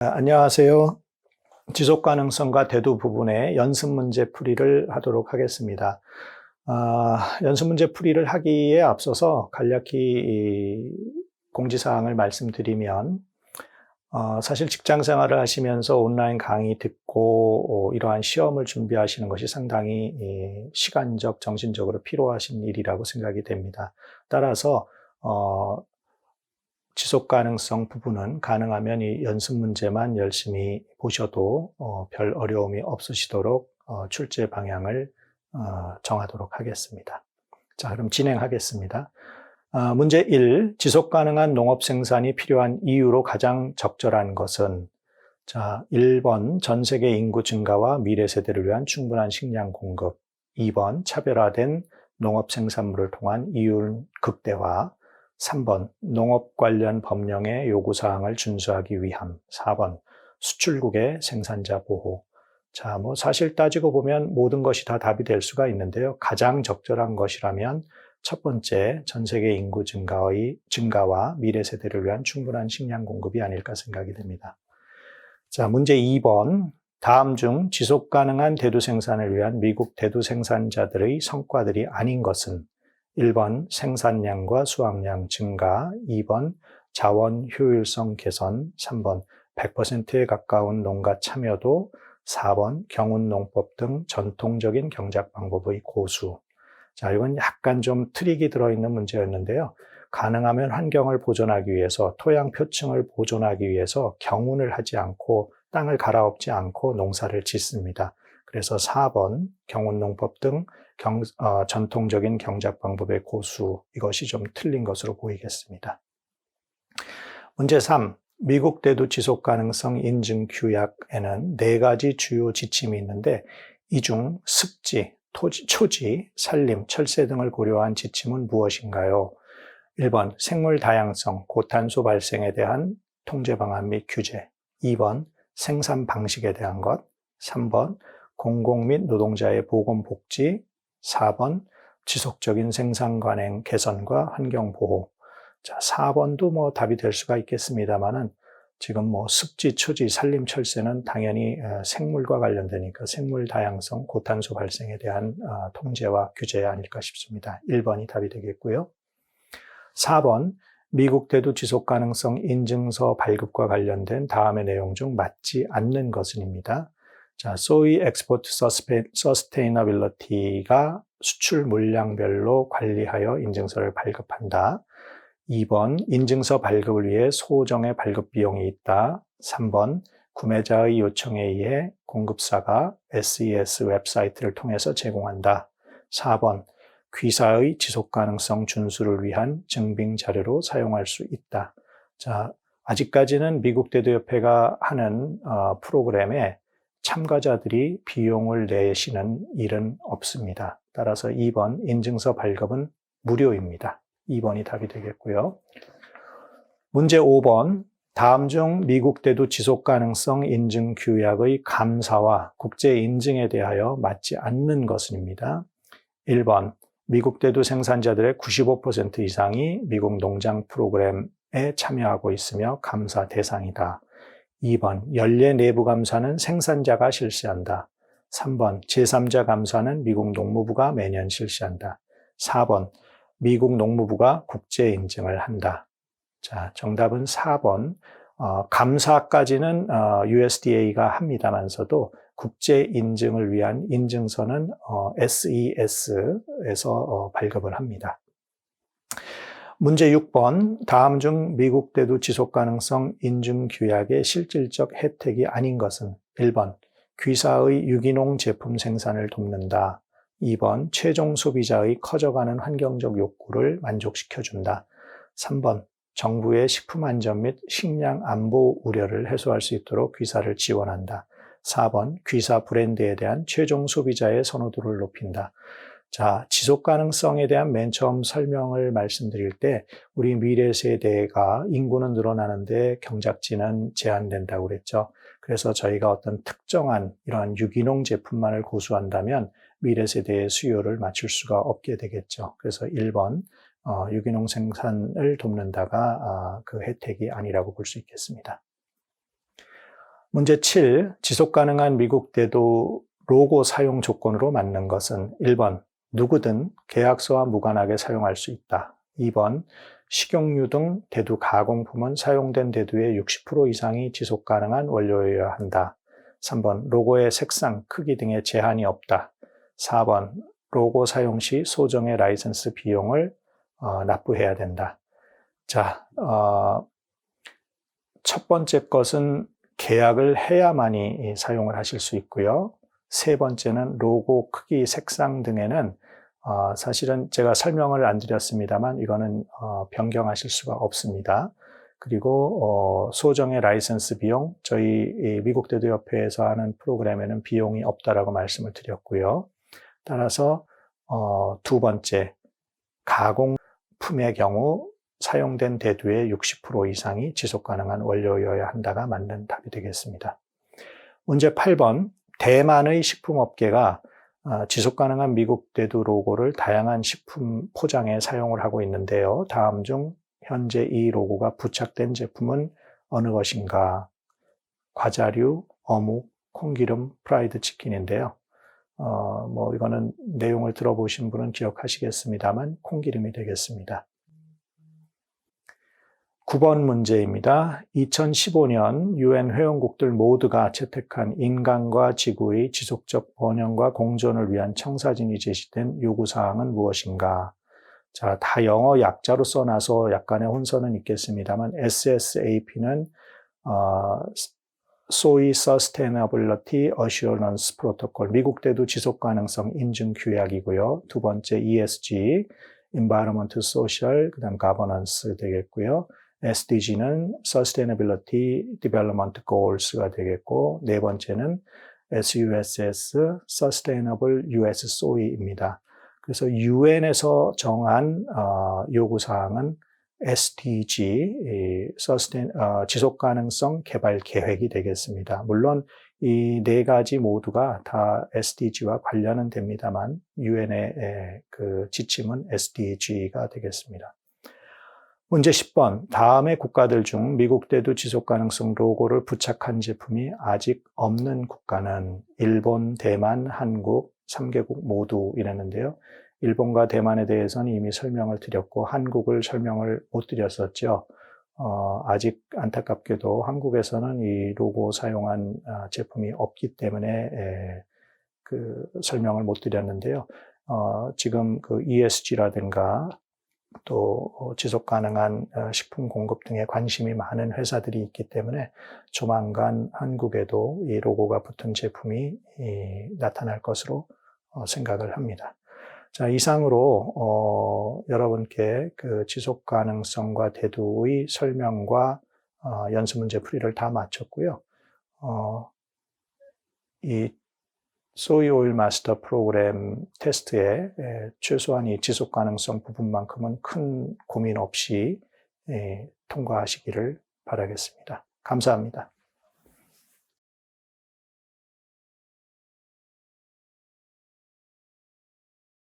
아, 안녕하세요. 지속 가능성과 대두 부분의 연습 문제 풀이를 하도록 하겠습니다. 아, 연습 문제 풀이를 하기에 앞서서 간략히 공지사항을 말씀드리면 어, 사실 직장 생활을 하시면서 온라인 강의 듣고 어, 이러한 시험을 준비하시는 것이 상당히 예, 시간적, 정신적으로 필요하신 일이라고 생각이 됩니다. 따라서 어, 지속 가능성 부분은 가능하면 이 연습 문제만 열심히 보셔도 어, 별 어려움이 없으시도록 어, 출제 방향을 어, 정하도록 하겠습니다. 자, 그럼 진행하겠습니다. 아, 문제 1. 지속 가능한 농업 생산이 필요한 이유로 가장 적절한 것은 자, 1번 전 세계 인구 증가와 미래 세대를 위한 충분한 식량 공급. 2번 차별화된 농업 생산물을 통한 이율 극대화. 3번 농업 관련 법령의 요구 사항을 준수하기 위함. 4번 수출국의 생산자 보호. 자, 뭐 사실 따지고 보면 모든 것이 다 답이 될 수가 있는데요. 가장 적절한 것이라면 첫 번째, 전 세계 인구 증가의 증가와 미래 세대를 위한 충분한 식량 공급이 아닐까 생각이 됩니다. 자, 문제 2번. 다음 중 지속 가능한 대두 생산을 위한 미국 대두 생산자들의 성과들이 아닌 것은 1번 생산량과 수확량 증가, 2번 자원 효율성 개선, 3번 100%에 가까운 농가 참여도, 4번 경운 농법 등 전통적인 경작 방법의 고수, 자, 이건 약간 좀 트릭이 들어있는 문제였는데요. 가능하면 환경을 보존하기 위해서, 토양 표층을 보존하기 위해서 경운을 하지 않고 땅을 갈아엎지 않고 농사를 짓습니다. 그래서 4번 경운농법 등 경, 어, 전통적인 경작 방법의 고수 이것이 좀 틀린 것으로 보이겠습니다. 문제 3. 미국 대도 지속 가능성 인증 규약에는 네 가지 주요 지침이 있는데 이 중 습지, 토지, 초지, 산림, 철새 등을 고려한 지침은 무엇인가요? 1번 생물 다양성, 고탄소 발생에 대한 통제 방안 및 규제. 2번 생산 방식에 대한 것. 3번 공공 및 노동자의 보건 복지. 4번 지속적인 생산 관행 개선과 환경 보호. 자, 4번도 뭐 답이 될 수가 있겠습니다만은 지금 뭐 습지, 초지, 산림, 철새는 당연히 어, 생물과 관련되니까 생물 다양성, 고탄소 발생에 대한 어, 통제와 규제 아닐까 싶습니다. 1번이 답이 되겠고요. 4번, 미국 대도 지속 가능성 인증서 발급과 관련된 다음의 내용 중 맞지 않는 것은입니다. 자, 소이 엑스포트 서스테이너빌리티가 수출 물량별로 관리하여 인증서를 발급한다. 2번 인증서 발급을 위해 소정의 발급 비용이 있다. 3번 구매자의 요청에 의해 공급사가 SES 웹사이트를 통해서 제공한다. 4번 귀사의 지속 가능성 준수를 위한 증빙 자료로 사용할 수 있다. 자, 아직까지는 미국 대도협회가 하는 어, 프로그램에 참가자들이 비용을 내시는 일은 없습니다. 따라서 2번 인증서 발급은 무료입니다. 2번이 답이 되겠고요. 문제 5번. 다음 중 미국 대도 지속 가능성 인증 규약의 감사와 국제 인증에 대하여 맞지 않는 것입니다. 1번. 미국 대도 생산자들의 95% 이상이 미국 농장 프로그램에 참여하고 있으며 감사 대상이다. 2번. 연례 내부 감사는 생산자가 실시한다. 3번. 제3자 감사는 미국 농무부가 매년 실시한다. 4번. 미국 농무부가 국제 인증을 한다. 자, 정답은 4번. 어, 감사까지는 어, USDA가 합니다만서도 국제 인증을 위한 인증서는 어, SES에서 어, 발급을 합니다. 문제 6번. 다음 중 미국 대도 지속 가능성 인증 규약의 실질적 혜택이 아닌 것은 1번. 귀사의 유기농 제품 생산을 돕는다. 2번 최종 소비자의 커져가는 환경적 욕구를 만족시켜 준다. 3번 정부의 식품 안전 및 식량 안보 우려를 해소할 수 있도록 귀사를 지원한다. 4번 귀사 브랜드에 대한 최종 소비자의 선호도를 높인다. 자, 지속 가능성에 대한 맨 처음 설명을 말씀드릴 때 우리 미래 세대가 인구는 늘어나는데 경작지는 제한된다고 그랬죠. 그래서 저희가 어떤 특정한 이러한 유기농 제품만을 고수한다면 미래 세대의 수요를 맞출 수가 없게 되겠죠. 그래서 1번 어, 유기농 생산을 돕는다가 아, 그 혜택이 아니라고 볼 수 있겠습니다. 문제 7. 지속 가능한 미국 대도 로고 사용 조건으로 맞는 것은 1번. 누구든 계약서와 무관하게 사용할 수 있다. 2번. 식용유 등 대두 가공품은 사용된 대두의 60% 이상이 지속 가능한 원료여야 한다. 3번. 로고의 색상, 크기 등에 제한이 없다. 4번. 로고 사용 시 소정의 라이선스 비용을 어, 납부해야 된다. 자, 어, 첫 번째 것은 계약을 해야만이 사용을 하실 수 있고요. 세 번째는 로고 크기, 색상 등에는 어, 사실은 제가 설명을 안 드렸습니다만 이거는 어, 변경하실 수가 없습니다. 그리고 어, 소정의 라이선스 비용, 저희 미국 대도협회에서 하는 프로그램에는 비용이 없다라고 말씀을 드렸고요. 따라서 어, 두 번째 가공품의 경우 사용된 대두의 60% 이상이 지속 가능한 원료여야 한다가 맞는 답이 되겠습니다. 문제 8번 대만의 식품업계가 어, 지속 가능한 미국 대두 로고를 다양한 식품 포장에 사용을 하고 있는데요. 다음 중 현재 이 로고가 부착된 제품은 어느 것인가? 과자류, 어묵, 콩기름, 프라이드 치킨인데요. 어, 뭐, 이거는 내용을 들어보신 분은 기억하시겠습니다만, 콩기름이 되겠습니다. 9번 문제입니다. 2015년 유엔 회원국들 모두가 채택한 인간과 지구의 지속적 번영과 공존을 위한 청사진이 제시된 요구사항은 무엇인가? 자, 다 영어 약자로 써놔서 약간의 혼선은 있겠습니다만 SSAP는 어, Soil Sustainability Assurance Protocol, 미국 대도 지속 가능성 인증 규약이고요. 두 번째 ESG, Environment, Social, 그다음 Governance 되겠고요. SDG는 Sustainability Development Goals가 되겠고 네 번째는 SUSS, Sustainable US Soil입니다. 그래서 UN에서 정한 어, 요구 사항은 SDG, Sustain, 어, 지속 가능성 개발 계획이 되겠습니다. 물론 이 네 가지 모두가 다 SDG와 관련은 됩니다만 UN의 그 지침은 SDG가 되겠습니다. 문제 10번. 다음의 국가들 중 미국 대도 지속 가능성 로고를 부착한 제품이 아직 없는 국가는 일본, 대만, 한국, 3개국 모두 이랬는데요. 일본과 대만에 대해서는 이미 설명을 드렸고 한국을 설명을 못 드렸었죠. 어, 아직 안타깝게도 한국에서는 이 로고 사용한 아, 제품이 없기 때문에 에, 그 설명을 못 드렸는데요. 어, 지금 그 ESG라든가 또 어, 지속 가능한 어, 식품 공급 등에 관심이 많은 회사들이 있기 때문에 조만간 한국에도 이 로고가 붙은 제품이 나타날 것으로 어, 생각을 합니다. 자, 이상으로 어, 여러분께 그 지속 가능성과 대두의 설명과 어, 연습 문제 풀이를 다 마쳤고요. 어, 이 소이 오일 마스터 프로그램 테스트에 최소한 이 지속 가능성 부분만큼은 큰 고민 없이 통과하시기를 바라겠습니다. 감사합니다.